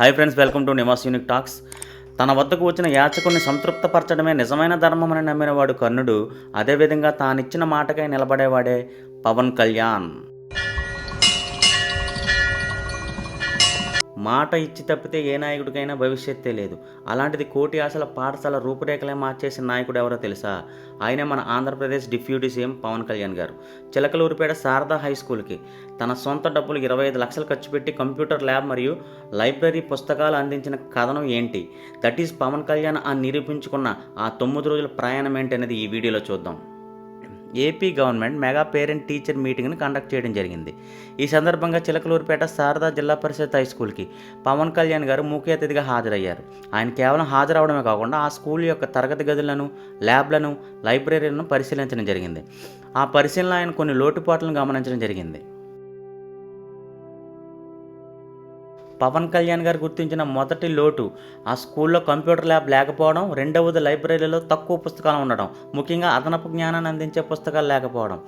Hi friends welcome to Nivas unique talks తన వద్దకు వచ్చిన యాచకుని సంతృప్తపరచడమే నిజమైన ధర్మమని నమ్మినవాడు కర్ణుడు. అదేవిధంగా తానిచ్చిన మాటకై నిలబడేవాడే పవన్ కళ్యాణ్. మాట ఇచ్చి తప్పితే ఏ నాయకుడికైనా భవిష్యత్తే లేదు. అలాంటిది కోటి ఆశల పాఠశాల రూపురేఖలే మార్చేసిన నాయకుడు ఎవరో తెలుసా? ఆయనే మన Andhra Pradesh deputy CM Pawan Kalyan garu. Chilakaluripet Sharada high స్కూల్కి తన సొంత డబ్బులు ఇరవై ఐదు లక్షలు ఖర్చు పెట్టి కంప్యూటర్ ల్యాబ్ మరియు లైబ్రరీ పుస్తకాలు అందించిన కథనం ఏంటి? దట్ ఈస్ పవన్ కళ్యాణ్ ఆ నిరూపించుకున్న ఆ తొమ్మిది రోజుల ప్రయాణం ఏంటి అనేది ఈ వీడియోలో చూద్దాం. AP government mega parent teacher మీటింగ్ని conduct చేయడం జరిగింది. ఈ సందర్భంగా చిలకలూరుపేట శారదా జిల్లా పరిషత్ హై స్కూల్కి పవన్ కళ్యాణ్ గారు ముఖ్య అతిథిగా హాజరయ్యారు. ఆయన కేవలం హాజరవడమే కాకుండా ఆ స్కూల్ యొక్క తరగతి గదులను ల్యాబ్లను లైబ్రరీలను పరిశీలించడం జరిగింది. ఆ పరిశీలన ఆయన కొన్ని లోటుపాట్లను గమనించడం జరిగింది. పవన్ కళ్యాణ్ గారు గుర్తించిన మొదటి లోటు ఆ స్కూల్లో కంప్యూటర్ ల్యాబ్ లేకపోవడం రెండవది లైబ్రరీలో తక్కువ పుస్తకాలు ఉండడం ముఖ్యంగా అదనపు జ్ఞానాన్ని అందించే పుస్తకాలు లేకపోవడం.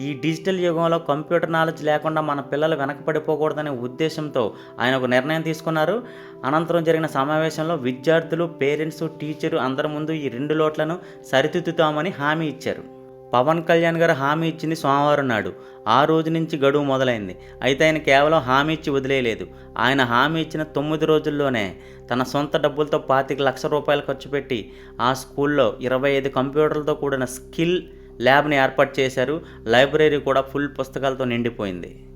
ఈ డిజిటల్ యుగంలో కంప్యూటర్ నాలెడ్జ్ లేకుండా మన పిల్లలు వెనకబడిపోకూడదనే ఉద్దేశంతో ఆయన ఒక నిర్ణయం తీసుకున్నారు. అనంతరం జరిగిన సమావేశంలో విద్యార్థులు పేరెంట్స్ టీచరు అందరి ముందు ఈ రెండు లోట్లను సరిదిద్దుతామని హామీ ఇచ్చారు. పవన్ కళ్యాణ్ గారు హామీ ఇచ్చింది సోమవారం నాడు. ఆ రోజు నుంచి గడువు మొదలైంది. అయితే ఆయన కేవలం హామీ ఇచ్చి వదిలేయలేదు. ఆయన హామీ ఇచ్చిన తొమ్మిది రోజుల్లోనే తన సొంత డబ్బులతో పాతిక లక్ష రూపాయలు ఖర్చు పెట్టి ఆ స్కూల్లో ఇరవై ఐదు కంప్యూటర్లతో కూడిన స్కిల్ ల్యాబ్ని ఏర్పాటు చేశారు. లైబ్రరీ కూడా ఫుల్ పుస్తకాలతో నిండిపోయింది.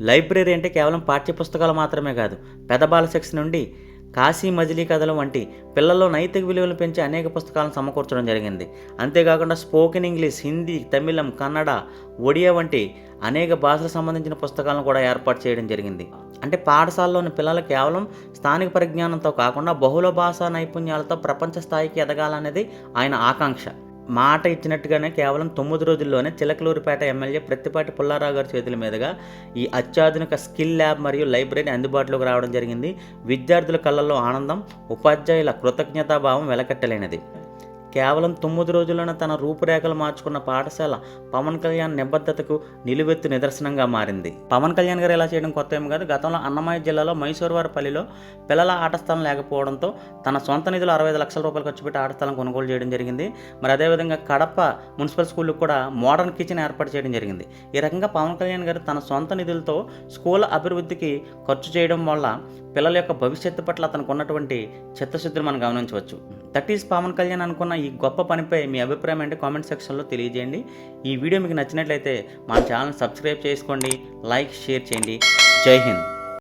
లైబ్రరీ అంటే కేవలం పాఠ్య పుస్తకాలు మాత్రమే కాదు పెదబాల సెక్స్ నుండి కాశీ మజిలీ కథలు వంటి పిల్లల్లో నైతిక విలువలు పెంచే అనేక పుస్తకాలను సమకూర్చడం జరిగింది. అంతేకాకుండా స్పోకెన్ ఇంగ్లీష్ హిందీ తమిళం కన్నడ ఒడియా వంటి అనేక భాషలకు సంబంధించిన పుస్తకాలను కూడా ఏర్పాటు చేయడం జరిగింది. అంటే పాఠశాలలోని పిల్లలు కేవలం స్థానిక పరిజ్ఞానంతో కాకుండా బహుళ భాషా నైపుణ్యాలతో ప్రపంచ స్థాయికి ఎదగాలనేది ఆయన ఆకాంక్ష. మాట ఇచ్చినట్టుగానే కేవలం తొమ్మిది రోజుల్లోనే చిలకలూరిపేట ఎమ్మెల్యే ప్రత్తిపాటి పుల్లారావు గారి చేతుల మీదుగా ఈ అత్యాధునిక స్కిల్ ల్యాబ్ మరియు లైబ్రరీ అందుబాటులోకి రావడం జరిగింది. విద్యార్థుల కళ్ళల్లో ఆనందం ఉపాధ్యాయుల కృతజ్ఞతాభావం వెలకట్టలేనిది. కేవలం తొమ్మిది రోజుల్లోనే తన రూపురేఖలు మార్చుకున్న పాఠశాల పవన్ కళ్యాణ్ నిబద్ధతకు నిలువెత్తు నిదర్శనంగా మారింది. పవన్ కళ్యాణ్ గారు ఇలా చేయడం కొత్త ఏమి కాదు. గతంలో అన్నమయ్య జిల్లాలో మైసూరువారిపల్లిలో పిల్లల ఆట స్థలం లేకపోవడంతో తన సొంత నిధులు అరవై ఐదు లక్షల రూపాయలు ఖర్చు పెట్టి ఆట స్థలం కొనుగోలు చేయడం జరిగింది. మరి అదేవిధంగా కడప మున్సిపల్ స్కూల్కి కూడా మోడర్న్ కిచెన్ ఏర్పాటు చేయడం జరిగింది. ఈ రకంగా పవన్ కళ్యాణ్ గారు తన సొంత నిధులతో స్కూల్ అభివృద్ధికి ఖర్చు చేయడం వల్ల పిల్లల యొక్క భవిష్యత్తు పట్ల అతనికి ఉన్నటువంటి చిత్తశుద్ధిని మనం గమనించవచ్చు. దట్ ఈస్ పవన్ కళ్యాణ్ అనుకున్న ఈ గొప్ప పనిపై మీ అభిప్రాయం అంటే కామెంట్ సెక్షన్లో తెలియజేయండి. ఈ వీడియో మీకు నచ్చినట్లయితే మా ఛానల్ సబ్స్క్రైబ్ చేసుకోండి లైక్ షేర్ చేయండి. జై హింద్.